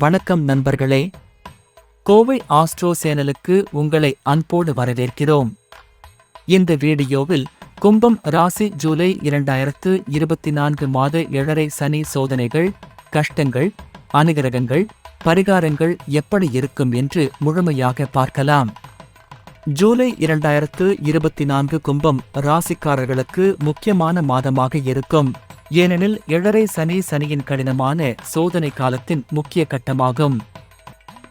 வணக்கம் நண்பர்களே. கோவை ஆஸ்ட்ரோ சேனலுக்கு உங்களை அன்போடு வரவேற்கிறோம். இந்த வீடியோவில் கும்பம் ராசி ஜூலை இரண்டாயிரத்து இருபத்தி நான்கு மாத ஏழரை சனி சோதனைகள் கஷ்டங்கள் அனுகிரகங்கள் பரிகாரங்கள் எப்படி இருக்கும் என்று முழுமையாக பார்க்கலாம். ஜூலை இரண்டாயிரத்து இருபத்தி நான்கு கும்பம் ராசிக்காரர்களுக்கு முக்கியமான மாதமாக இருக்கும். ஏனெனில் ஏழரை சனி சனியின் கடினமான சோதனை காலத்தின் முக்கிய கட்டமாகும்.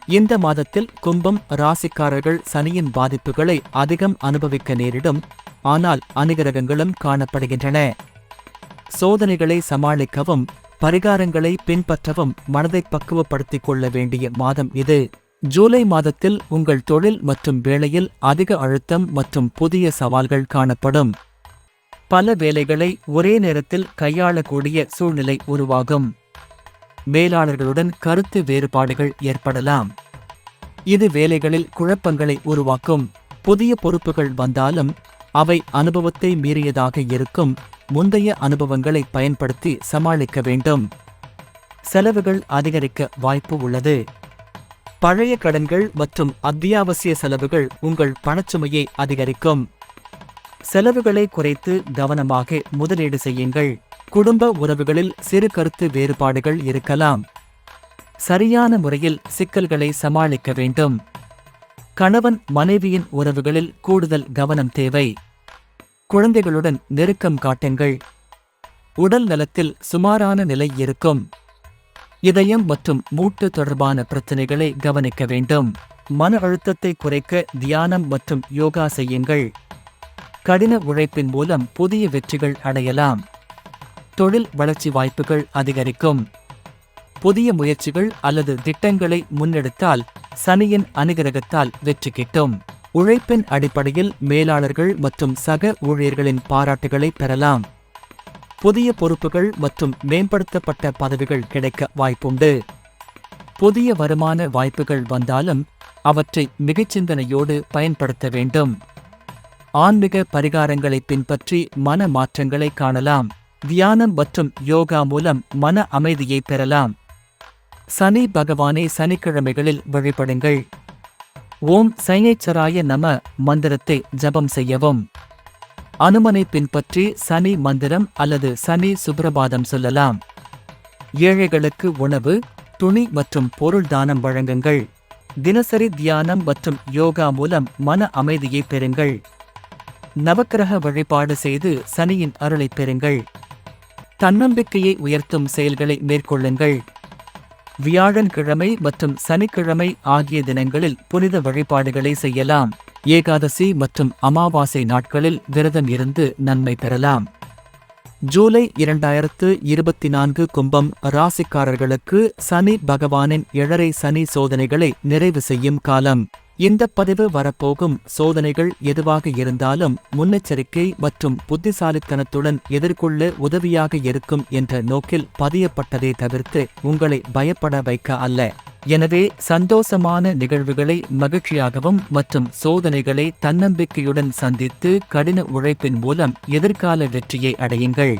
இந்த மாதத்தில் கும்பம் ராசிக்காரர்கள் சனியின் பாதிப்புகளை அதிகம் அனுபவிக்க நேரிடும் ஆனால் அனுகிரகங்களும் காணப்படுகின்றன. சோதனைகளை சமாளிக்கவும் பரிகாரங்களை பின்பற்றவும் மனதை பக்குவப்படுத்திக் கொள்ள வேண்டிய மாதம் இது. ஜூலை மாதத்தில் உங்கள் தொழில் மற்றும் வேலையில் அதிக அழுத்தம் மற்றும் புதிய சவால்கள் காணப்படும். பல வேலைகளை ஒரே நேரத்தில் கையாளக்கூடிய சூழ்நிலை உருவாகும். மேலாளர்களுடன் கருத்து வேறுபாடுகள் ஏற்படலாம். இது வேலைகளில் குழப்பங்களை உருவாக்கும். புதிய பொறுப்புகள் வந்தாலும் அவை அனுபவத்தை மீறியதாக இருக்கும். முந்தைய அனுபவங்களை பயன்படுத்தி சமாளிக்க வேண்டும். செலவுகள் அதிகரிக்க வாய்ப்பு உள்ளது. பழைய கடன்கள் மற்றும் அத்தியாவசிய செலவுகள் உங்கள் பணச்சுமையை அதிகரிக்கும். செலவுகளை குறைத்து கவனமாக முதலீடு செய்யுங்கள். குடும்ப உறவுகளில் சிறு கருத்து வேறுபாடுகள் இருக்கலாம். சரியான முறையில் சிக்கல்களை சமாளிக்க வேண்டும். கணவன் மனைவியின் உறவுகளில் கூடுதல் கவனம் தேவை. குழந்தைகளுடன் நெருக்கம் காட்டுங்கள். உடல் நலத்தில் சுமாரான நிலை இருக்கும். இதயம் மற்றும் மூட்டு தொடர்பான பிரச்சனைகளை கவனிக்க வேண்டும். மன அழுத்தத்தை குறைக்க தியானம் மற்றும் யோகா செய்யுங்கள். கடின உழைப்பின் மூலம் புதிய வெற்றிகள் அடையலாம். தொழில் வளர்ச்சி வாய்ப்புகள் அதிகரிக்கும். புதிய முயற்சிகள் அல்லது திட்டங்களை முன்னெடுத்தால் சனியின் அனுகிரகத்தால் வெற்றி கிட்டும். உழைப்பின் அடிப்படையில் மேலாளர்கள் மற்றும் சக ஊழியர்களின் பாராட்டுகளை பெறலாம். புதிய பொறுப்புகள் மற்றும் மேம்படுத்தப்பட்ட பதவிகள் கிடைக்க வாய்ப்புண்டு. புதிய வருமான வாய்ப்புகள் வந்தாலும் அவற்றை மிகச்சிந்தனையோடு பயன்படுத்த வேண்டும். ஆன்மீக பரிகாரங்களை பின்பற்றி மன மாற்றங்களை காணலாம். தியானம் மற்றும் யோகா மூலம் மன அமைதியை பெறலாம். சனி பகவானை சனிக்கிழமைகளில் வழிபடுங்கள். ஓம் சைனேச்சராய நம மந்திரத்தை ஜபம் செய்யவும். அனுமனை பின்பற்றி சனி மந்திரம் அல்லது சனி சுப்ரபாதம் சொல்லலாம். ஏழைகளுக்கு உணவு துணி மற்றும் பொருள் தானம் வழங்குங்கள். தினசரி தியானம் மற்றும் யோகா மூலம் மன அமைதியை பெறுங்கள். நவக்கிரக வழிபாடு செய்து சனியின் அருளைப் பெறுங்கள். தன்னம்பிக்கையை உயர்த்தும் செயல்களை மேற்கொள்ளுங்கள். வியாழன்கிழமை மற்றும் சனிக்கிழமை ஆகிய தினங்களில் புனித வழிபாடுகளை செய்யலாம். ஏகாதசி மற்றும் அமாவாசை நாட்களில் விரதம் இருந்து நன்மை பெறலாம். ஜூலை இரண்டாயிரத்து இருபத்தி நான்கு கும்பம் ராசிக்காரர்களுக்கு சனி பகவானின் எழரை சனி சோதனைகளை நிறைவு செய்யும் காலம். இந்த பதிவு வரப்போகும் சோதனைகள் எதுவாக இருந்தாலும் முன்னெச்சரிக்கை மற்றும் புத்திசாலித்தனத்துடன் எதிர்கொள்ள உதவியாக இருக்கும் என்ற நோக்கில் பதியப்பட்டதை தவிர்த்து உங்களை பயப்பட வைக்க அல்ல. எனவே சந்தோஷமான நிகழ்வுகளை மகிழ்ச்சியாகவும் மற்றும் சோதனைகளை தன்னம்பிக்கையுடன் சந்தித்து கடின உழைப்பின் மூலம் எதிர்கால வெற்றியை அடையுங்கள்.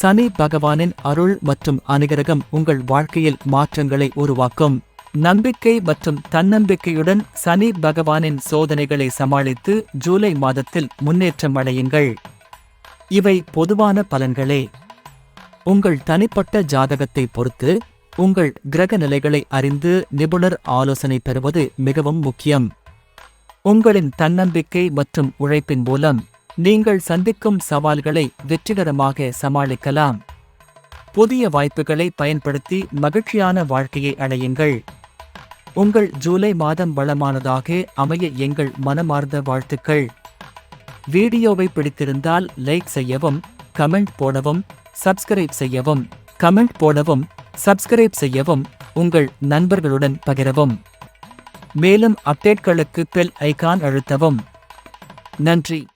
சனி பகவானின் அருள் மற்றும் அனுகிரகம் உங்கள் வாழ்க்கையில் மாற்றங்களை உருவாக்கும். நம்பிக்கை மற்றும் தன்னம்பிக்கையுடன் சனி பகவானின் சோதனைகளை சமாளித்து ஜூலை மாதத்தில் முன்னேற்றம் அடையுங்கள். இவை பொதுவான பலன்களே. உங்கள் தனிப்பட்ட ஜாதகத்தை பொறுத்து உங்கள் கிரக நிலைகளை அறிந்து நிபுணர் ஆலோசனை பெறுவது மிகவும் முக்கியம். உங்களின் தன்னம்பிக்கை மற்றும் உழைப்பின் மூலம் நீங்கள் சந்திக்கும் சவால்களை வெற்றிகரமாக சமாளிக்கலாம். புதிய வாய்ப்புகளை பயன்படுத்தி மகிழ்ச்சியான வாழ்க்கையை அடையுங்கள். உங்கள் ஜூலை மாதம் வளமானதாக அமைய எங்கள் மனமார்ந்த வாழ்த்துக்கள். வீடியோவை பிடித்திருந்தால் லைக் செய்யவும் கமெண்ட் போடவும் சப்ஸ்கிரைப் செய்யவும் கமெண்ட் போடவும் சப்ஸ்கிரைப் செய்யவும் உங்கள் நண்பர்களுடன் பகிரவும். மேலும் அப்டேட்களுக்கு பெல் ஐகான் அழுத்தவும். நன்றி.